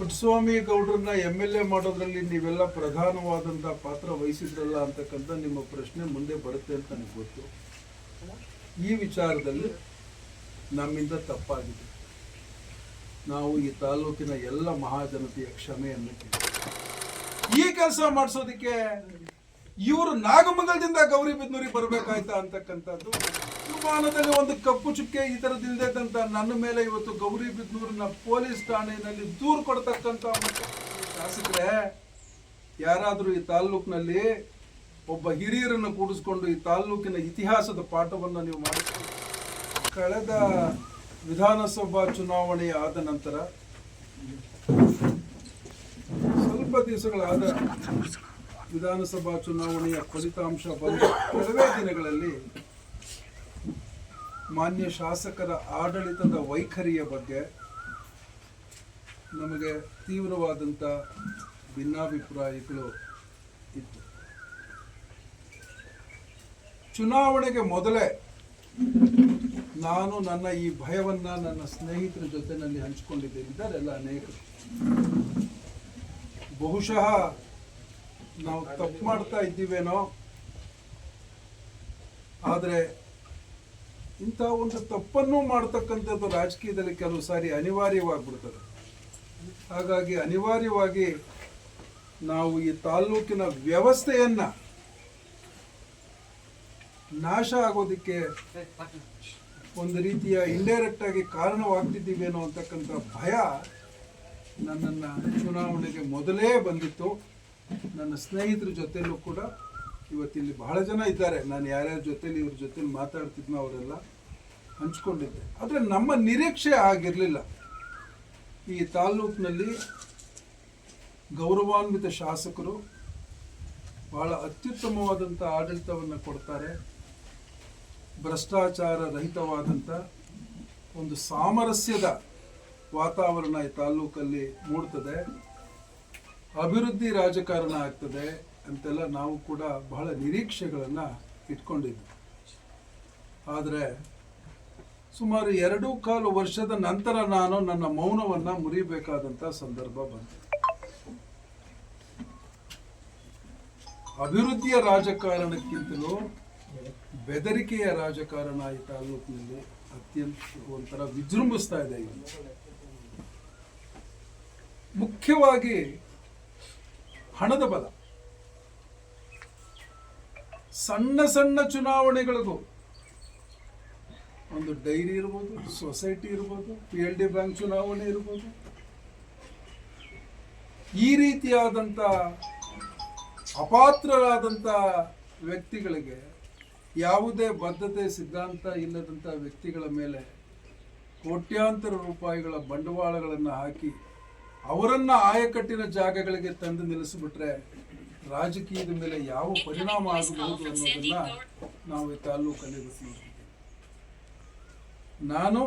ಪುಟ್ಟಸ್ವಾಮಿ ಗೌಡ್ರನ್ನ M L A ಮಾಡೋದ್ರಲ್ಲಿ ನೀವೆಲ್ಲ ಪ್ರಧಾನವಾದಂಥ ಪಾತ್ರ ವಹಿಸಿದ್ರಲ್ಲ ಅಂತಕ್ಕಂಥ ನಿಮ್ಮ ಪ್ರಶ್ನೆ ಮುಂದೆ ಬರುತ್ತೆ ಅಂತ ನನಗೆ ಗೊತ್ತು ಈ ವಿಚಾರದಲ್ಲಿ ನಮ್ಮಿಂದ ತಪ್ಪಾಗಿದೆ ನಾವು ಈ ತಾಲೂಕಿನ ಎಲ್ಲ ಮಹಾಜನತೆಯ ಕ್ಷಮೆಯನ್ನು. ಈ ಕೆಲಸ ಮಾಡಿಸೋದಕ್ಕೆ ಇವರು ನಾಗಮಂಗಲದಿಂದ ಗೌರಿಬಿದ್ನೂರಿಗೆ ಬರಬೇಕಾಯ್ತಾ ಅಂತಕ್ಕಂಥದ್ದು ವಿಮಾನದಲ್ಲಿ ಒಂದು ಕಪ್ಪು ಚುಕ್ಕೆ ಈ ಥರದಿಲ್ದಂತ ನನ್ನ ಮೇಲೆ ಇವತ್ತು ಗೌರಿ ಬಿದ್ನೂರಿನ ಪೊಲೀಸ್ ಠಾಣೆಯಲ್ಲಿ ದೂರು ಕೊಡ್ತಕ್ಕಂಥ ಶಾಸಕರೇ, ಯಾರಾದರೂ ಈ ತಾಲ್ಲೂಕಿನಲ್ಲಿ ಒಬ್ಬ ಹಿರಿಯರನ್ನು ಕೂಡಿಸ್ಕೊಂಡು ಈ ತಾಲ್ಲೂಕಿನ ಇತಿಹಾಸದ ಪಾಠವನ್ನು ನೀವು ಮಾಡಿ ಕಳೆದ ವಿಧಾನಸಭಾ ಚುನಾವಣೆ ಆದ ನಂತರ ಸ್ವಲ್ಪ ದಿವಸಗಳಾದ ವಿಧಾನಸಭಾ ಚುನಾವಣೆಯ ಫಲಿತಾಂಶ ಬಂದ ಕೆಲವೇ ದಿನಗಳಲ್ಲಿ ಮಾನ್ಯ ಶಾಸಕರ ಆಡಳಿತದ ವೈಖರಿಯ ಬಗ್ಗೆ ನಮಗೆ ತೀವ್ರವಾದಂಥ ಭಿನ್ನಾಭಿಪ್ರಾಯಗಳು ಇತ್ತು. ಚುನಾವಣೆಗೆ ಮೊದಲೇ ನಾನು ನನ್ನ ಈ ಭಯವನ್ನ ನನ್ನ ಸ್ನೇಹಿತರ ಜೊತೆನಲ್ಲಿ ಹಂಚಿಕೊಂಡಿದ್ದೇನೆ ಇದ್ದಾರೆಲ್ಲ ಅನೇಕರು ಬಹುಶಃ ನಾವು ತಪ್ಪು ಮಾಡ್ತಾ ಇದ್ದೀವೇನೋ. ಆದರೆ ಇಂಥ ಒಂದು ತಪ್ಪನ್ನು ಮಾಡ್ತಕ್ಕಂಥದ್ದು ರಾಜಕೀಯದಲ್ಲಿ ಕೆಲವು ಸಾರಿ ಅನಿವಾರ್ಯವಾಗಿಬಿಡ್ತದೆ. ಹಾಗಾಗಿ ಅನಿವಾರ್ಯವಾಗಿ ನಾವು ಈ ತಾಲ್ಲೂಕಿನ ವ್ಯವಸ್ಥೆಯನ್ನು ನಾಶ ಆಗೋದಕ್ಕೆ ಒಂದು ರೀತಿಯ ಇಂಡೈರೆಕ್ಟ್ ಆಗಿ ಕಾರಣವಾಗ್ತಿದ್ದೀವೇನೋ ಅಂತಕ್ಕಂಥ ಭಯ ನನ್ನನ್ನು ಚುನಾವಣೆಗೆ ಮೊದಲೇ ಬಂದಿತ್ತು. ನನ್ನ ಸ್ನೇಹಿತರ ಜೊತೆಯಲ್ಲೂ ಕೂಡ ಇವತ್ತಿಲ್ಲಿ ಬಹಳ ಜನ ಇದ್ದಾರೆ. ನಾನು ಯಾರ್ಯಾರ ಜೊತೆಲಿ ಇವ್ರ ಜೊತೆಲಿ ಮಾತಾಡ್ತಿದ್ನೋ ಅವರೆಲ್ಲ ಹಂಚ್ಕೊಂಡಿದ್ದೆ. ಆದರೆ ನಮ್ಮ ನಿರೀಕ್ಷೆ ಆಗಿರಲಿಲ್ಲ ಈ ತಾಲ್ಲೂಕಿನಲ್ಲಿ ಗೌರವಾನ್ವಿತ ಶಾಸಕರು ಬಹಳ ಅತ್ಯುತ್ತಮವಾದಂಥ ಆಡಳಿತವನ್ನು ಕೊಡ್ತಾರೆ. ಭ್ರಷ್ಟಾಚಾರ ರಹಿತವಾದಂಥ ಒಂದು ಸಾಮರಸ್ಯದ ವಾತಾವರಣ ಈ ತಾಲೂಕಲ್ಲಿ ಮೂಡ್ತದೆ. ಅಭಿವೃದ್ಧಿ ರಾಜಕಾರಣ ಆಗ್ತದೆ. ಅಂತೆಲ್ಲ ನಾವು ಕೂಡ ಬಹಳ ನಿರೀಕ್ಷೆಗಳನ್ನು ಇಟ್ಕೊಂಡಿದ್ವಿ. ಆದರೆ ಸುಮಾರು ಎರಡು ಕಾಲು ವರ್ಷದ ನಂತರ ನಾನು ನನ್ನ ಮೌನವನ್ನು ಮುರಿಬೇಕಾದಂಥ ಸಂದರ್ಭ ಬಂತು. ಅಭಿವೃದ್ಧಿಯ ರಾಜಕಾರಣಕ್ಕಿಂತಲೂ ಬೆದರಿಕೆಯ ರಾಜಕಾರಣ ಈ ತಾಲೂಕಿನಲ್ಲಿ ಅತ್ಯಂತ ಒಂಥರ ವಿಜೃಂಭಿಸ್ತಾ ಇದೆ ಮುಖ್ಯವಾಗಿ ಹಣದ ಬಲ. ಸಣ್ಣ ಸಣ್ಣ ಚುನಾವಣೆಗಳಿಗೂ ಒಂದು ಡೈರಿ ಇರ್ಬೋದು ಸೊಸೈಟಿ ಇರ್ಬೋದು, ಪಿ ಎಲ್ ಡಿ ಬ್ಯಾಂಕ್ ಚುನಾವಣೆ ಇರ್ಬೋದು. ಈ ರೀತಿಯಾದಂಥ ಅಪಾತ್ರರಾದಂಥ ವ್ಯಕ್ತಿಗಳಿಗೆ ಯಾವುದೇ ಬದ್ಧತೆ, ಸಿದ್ಧಾಂತ ಇಲ್ಲದಂಥ ವ್ಯಕ್ತಿಗಳ ಮೇಲೆ ಕೋಟ್ಯಾಂತರ ರೂಪಾಯಿಗಳ ಬಂಡವಾಳಗಳನ್ನು ಹಾಕಿ ಅವರನ್ನು ಆಯಕಟ್ಟಿನ ಜಾಗಗಳಿಗೆ ತಂದು ನಿಲ್ಲಿಸಿಬಿಟ್ರೆ ರಾಜಕೀಯದ ಮೇಲೆ ಯಾವ ಪರಿಣಾಮ ಆಗಬಹುದು ಅನ್ನೋದನ್ನ ನಾವು ಈ ತಾಲೂಕಲ್ಲಿ ನಾನು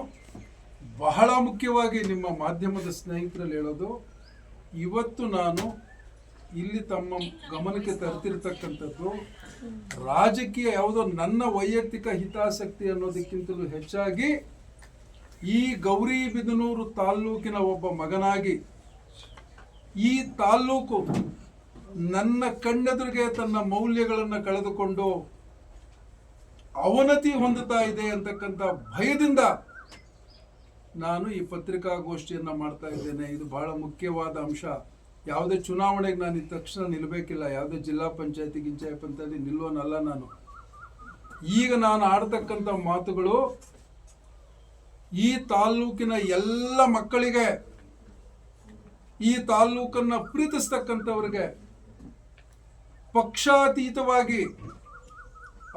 ಬಹಳ ಮುಖ್ಯವಾಗಿ ನಿಮ್ಮ ಮಾಧ್ಯಮದ ಸ್ನೇಹಿತರಲ್ಲಿ ಹೇಳೋದು ಇವತ್ತು ನಾನು ಇಲ್ಲಿ ತಮ್ಮ ಗಮನಕ್ಕೆ ತರ್ತಿರ್ತಕ್ಕಂಥದ್ದು ರಾಜಕೀಯ ಯಾವುದೋ ನನ್ನ ವೈಯಕ್ತಿಕ ಹಿತಾಸಕ್ತಿ ಅನ್ನೋದಕ್ಕಿಂತಲೂ ಹೆಚ್ಚಾಗಿ ಈ ಗೌರಿಬಿದನೂರು ತಾಲ್ಲೂಕಿನ ಒಬ್ಬ ಮಗನಾಗಿ ಈ ತಾಲ್ಲೂಕು ನನ್ನ ಕಣ್ಣೆದುರಿಗೆ ತನ್ನ ಮೌಲ್ಯಗಳನ್ನು ಕಳೆದುಕೊಂಡು ಅವನತಿ ಹೊಂದುತ್ತಾ ಇದೆ ಅಂತಕ್ಕಂಥ ಭಯದಿಂದ ನಾನು ಈ ಪತ್ರಿಕಾಗೋಷ್ಠಿಯನ್ನು ಮಾಡ್ತಾ ಇದ್ದೇನೆ. ಇದು ಬಹಳ ಮುಖ್ಯವಾದ ಅಂಶ. ಯಾವುದೇ ಚುನಾವಣೆಗೆ ನಾನು ಈ ತಕ್ಷಣ ನಿಲ್ಲಬೇಕಿಲ್ಲ ಯಾವುದೇ ಜಿಲ್ಲಾ ಪಂಚಾಯತಿ ಗಿಂಚಾಯತ್ ಪಂಚಾಯತಿ ನಿಲ್ಲೋನಲ್ಲ ನಾನು. ಈಗ ನಾನು ಆಡ್ತಕ್ಕಂಥ ಮಾತುಗಳು ಈ ತಾಲ್ಲೂಕಿನ ಎಲ್ಲ ಮಕ್ಕಳಿಗೆ, ಈ ತಾಲ್ಲೂಕನ್ನ ಪ್ರೀತಿಸ್ತಕ್ಕಂಥವ್ರಿಗೆ ಪಕ್ಷಾತೀತವಾಗಿ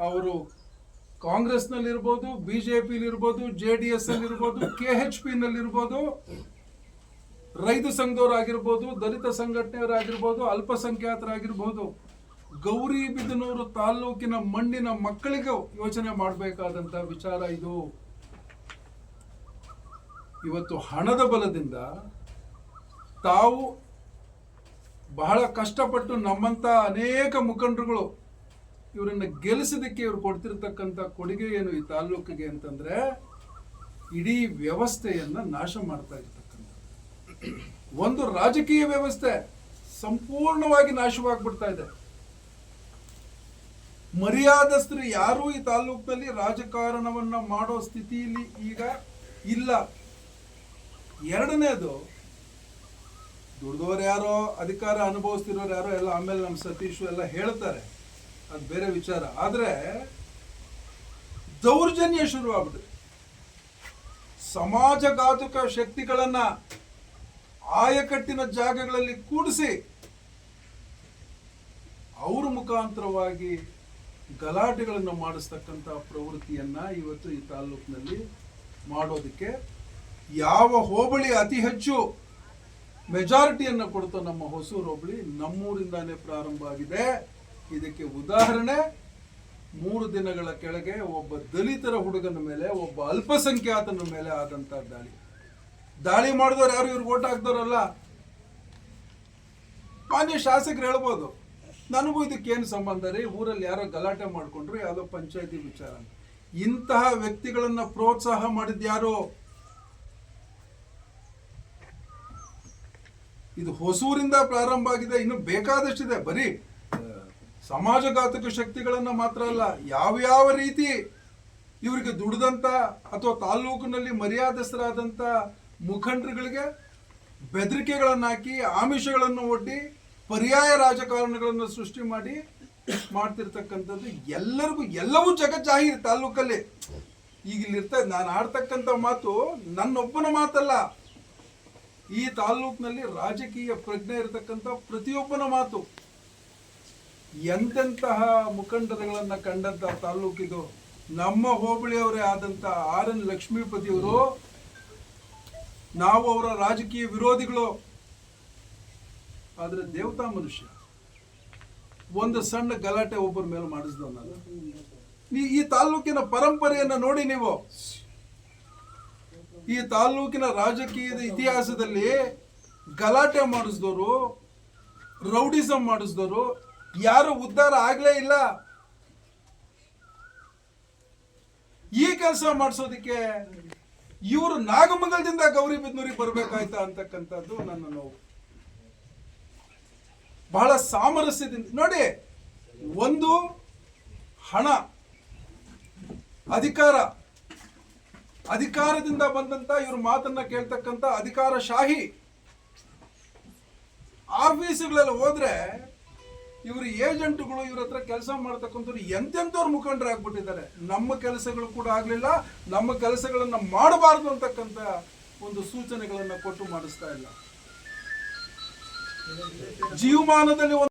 ಅವರು ಕಾಂಗ್ರೆಸ್ನಲ್ಲಿರ್ಬೋದು ಬಿ ಜೆ ಪಿಲಿರ್ಬೋದು ಜೆ ಡಿ ಎಸ್ ಅಲ್ಲಿರ್ಬೋದು ಕೆ ಎಚ್ ಪಿನಲ್ಲಿರ್ಬೋದು, ರೈತ ಸಂಘದವರಾಗಿರ್ಬೋದು, ದಲಿತ ಸಂಘಟನೆಯವರಾಗಿರ್ಬೋದು, ಅಲ್ಪಸಂಖ್ಯಾತರಾಗಿರ್ಬೋದು ಗೌರಿಬಿದನೂರು ತಾಲ್ಲೂಕಿನ ಮಣ್ಣಿನ ಮಕ್ಕಳಿಗೂ ಯೋಚನೆ ಮಾಡಬೇಕಾದಂಥ ವಿಚಾರ ಇದು. ಇವತ್ತು ಹಣದ ಬಲದಿಂದ ತಾವು ಬಹಳ ಕಷ್ಟಪಟ್ಟು ನಮ್ಮಂತ ಅನೇಕ ಮುಖಂಡರುಗಳು ಇವರನ್ನು ಗೆಲ್ಲಿಸೋದಕ್ಕೆ ಇವರು ಕೊಡ್ತಿರ್ತಕ್ಕಂಥ ಕೊಡುಗೆ ಏನು ಈ ತಾಲ್ಲೂಕಿಗೆ ಅಂತಂದ್ರೆ ಇಡೀ ವ್ಯವಸ್ಥೆಯನ್ನು ನಾಶ ಮಾಡ್ತಾ ಇರ್ತಕ್ಕಂಥ ಒಂದು ರಾಜಕೀಯ ವ್ಯವಸ್ಥೆ ಸಂಪೂರ್ಣವಾಗಿ ನಾಶವಾಗ್ಬಿಡ್ತಾ ಇದೆ. ಮರ್ಯಾದಸ್ಥರು ಯಾರೂ ಈ ತಾಲ್ಲೂಕಿನಲ್ಲಿ ರಾಜಕಾರಣವನ್ನ ಮಾಡೋ ಸ್ಥಿತಿಯಲ್ಲಿ ಈಗ ಇಲ್ಲ. ಎರಡನೇದು ದುಡ್ದವ್ರು ಯಾರೋ, ಅಧಿಕಾರ ಅನುಭವಿಸ್ತಿರೋರು ಯಾರೋ, ಎಲ್ಲ ಆಮೇಲೆ ನಮ್ಮ ಸತೀಶ್ ಎಲ್ಲ ಹೇಳ್ತಾರೆ. ಅದು ಬೇರೆ ವಿಚಾರ. ಆದರೆ, ದೌರ್ಜನ್ಯ ಸಮಾಜ ಸಮಾಜಘಾತುಕ ಶಕ್ತಿಗಳನ್ನ ಆಯಕಟ್ಟಿನ ಜಾಗಗಳಲ್ಲಿ ಕೂಡಿಸಿ, ಅವ್ರ ಮುಖಾಂತರವಾಗಿ ಗಲಾಟೆಗಳನ್ನು ಮಾಡಿಸ್ತಕ್ಕಂಥ ಪ್ರವೃತ್ತಿಯನ್ನು ಇವತ್ತು ಈ ತಾಲೂಕಿನಲ್ಲಿ ಮಾಡೋದಕ್ಕೆ ಯಾವ ಹೋಬಳಿ ಅತಿ ಹೆಚ್ಚು ಮೆಜಾರಿಟಿಯನ್ನು ಕೊಡ್ತಾ ನಮ್ಮ ಹೊಸೂರು ಹೋಬಳಿ ನಮ್ಮೂರಿಂದಾನೇ ಪ್ರಾರಂಭ ಆಗಿದೆ. ಇದಕ್ಕೆ ಉದಾಹರಣೆ, ಮೂರು ದಿನಗಳ ಕೆಳಗೆ ಒಬ್ಬ ದಲಿತರ ಹುಡುಗನ ಮೇಲೆ, ಒಬ್ಬ ಅಲ್ಪಸಂಖ್ಯಾತನ ಮೇಲೆ ಆದಂತ ದಾಳಿ. ದಾಳಿ ಮಾಡಿದವ್ರು ಯಾರು? ಇವ್ರಿಗೆ ಓಟ್ ಹಾಕ್ದವ್ರಲ್ಲ. ಮಾನ್ಯ ಶಾಸಕರು ಹೇಳ್ಬೋದು, ನನಗೂ ಇದಕ್ಕೇನು ಸಂಬಂಧ ರೀ? ಊರಲ್ಲಿ ಯಾರೋ ಗಲಾಟೆ ಮಾಡಿಕೊಂಡ್ರು, ಯಾವುದೋ ಪಂಚಾಯತಿ ವಿಚಾರ. ಇಂತಹ ವ್ಯಕ್ತಿಗಳನ್ನು ಪ್ರೋತ್ಸಾಹ ಮಾಡಿದ್ಯಾರು ಇದು ಹೊಸೂರಿಂದ ಪ್ರಾರಂಭ ಆಗಿದೆ, ಇನ್ನು ಬೇಕಾದಷ್ಟಿದೆ. ಬರೀ ಸಮಾಜಘಾತಕ ಶಕ್ತಿಗಳನ್ನು ಮಾತ್ರ ಅಲ್ಲ, ಯಾವ್ಯಾವ ರೀತಿ ಇವರಿಗೆ ದುಡ್ದಂತ ಅಥವಾ ತಾಲೂಕಿನಲ್ಲಿ ಮರ್ಯಾದಸ್ಥರಾದಂತ ಮುಖಂಡರುಗಳಿಗೆ ಬೆದರಿಕೆಗಳನ್ನು ಹಾಕಿ, ಆಮಿಷಗಳನ್ನು ಒಡ್ಡಿ, ಪರ್ಯಾಯ ರಾಜಕಾರಣಗಳನ್ನು ಸೃಷ್ಟಿ ಮಾಡಿ ಮಾಡ್ತಿರ್ತಕ್ಕಂಥದ್ದು ಎಲ್ಲರಿಗೂ, ಎಲ್ಲವೂ ಜಗಜ್ಜಾಹೀರ್ ತಾಲೂಕಲ್ಲಿ ಈಗ ಇಲ್ಲಿ ಇರ್ತದೆ ನಾನು ಆಡ್ತಕ್ಕಂಥ ಮಾತು ನನ್ನೊಬ್ಬನ ಮಾತಲ್ಲ. ಈ ತಾಲೂಕಿನಲ್ಲಿ ರಾಜಕೀಯ ಪ್ರಜ್ಞೆ ಇರತಕ್ಕಂಥ ಪ್ರತಿಯೊಬ್ಬನ ಮಾತು. ಎಂತೆಂತಹ ಮುಖಂಡರುಗಳನ್ನು ಕಂಡಂತ ತಾಲೂಕಿದು ನಮ್ಮ ಹೋಬಳಿಯವರೇ ಆದಂಥ ಆರ್ ಎನ್ ಲಕ್ಷ್ಮೀಪತಿಯವರು, ನಾವು ಅವರ ರಾಜಕೀಯ ವಿರೋಧಿಗಳು. ಆದ್ರೆ ದೇವತಾ ಮನುಷ್ಯ, ಒಂದು ಸಣ್ಣ ಗಲಾಟೆ ಒಬ್ಬರ ಮೇಲೆ ಮಾಡಿಸ್ದವನಲ್ಲ. ಈ ತಾಲೂಕಿನ ಪರಂಪರೆಯನ್ನು ನೋಡಿ ನೀವು. ಈ ತಾಲೂಕಿನ ರಾಜಕೀಯದ ಇತಿಹಾಸದಲ್ಲಿ ಗಲಾಟೆ ಮಾಡಿಸಿದವರು, ರೌಡಿಸಂ ಮಾಡಿಸಿದವರು, ಯಾರು ಉದ್ಧಾರ ಆಗಲೇ ಇಲ್ಲ. ಈ ಕೆಲಸ ಮಾಡಿಸೋದಕ್ಕೆ ಇವರು ನಾಗಮಂಗಲದಿಂದ ಗೌರಿಬಿದ್ನೂರಿಗೆ ಬರ್ಬೇಕಾಯ್ತಾ ಅಂತಕ್ಕಂಥದ್ದು ನನ್ನ ನೋವು. ಬಹಳ ಸಾಮರಸ್ಯದಿಂದ, ನೋಡಿ, ಒಂದು ಹಣ, ಅಧಿಕಾರ ಅಧಿಕಾರದಿಂದ ಬಂದಂತ ಇವ್ರ ಮಾತನ್ನ ಕೇಳ್ತಕ್ಕಂಥ ಅಧಿಕಾರ ಶಾಹಿ ಆಫೀಸ್ಗಳೆಲ್ಲ ಹೋದ್ರೆ ಇವ್ರ ಏಜೆಂಟ್ಗಳು ಇವ್ರ ಹತ್ರ ಕೆಲಸ ಮಾಡ್ತಕ್ಕಂಥವ್ರು ಎಂತೆಂಥವ್ರು ಮುಖಂಡರು ಆಗ್ಬಿಟ್ಟಿದ್ದಾರೆ. ನಮ್ಮ ಕೆಲಸಗಳು ಕೂಡ ಆಗ್ಲಿಲ್ಲ, ನಮ್ಮ ಕೆಲಸಗಳನ್ನ ಮಾಡಬಾರ್ದು ಅಂತಕ್ಕಂಥ ಒಂದು ಸೂಚನೆಗಳನ್ನ ಕೊಟ್ಟು ಮಾಡಿಸ್ತಾ ಇಲ್ಲ. ಜೀವಮಾನದಲ್ಲಿ ಒಂದು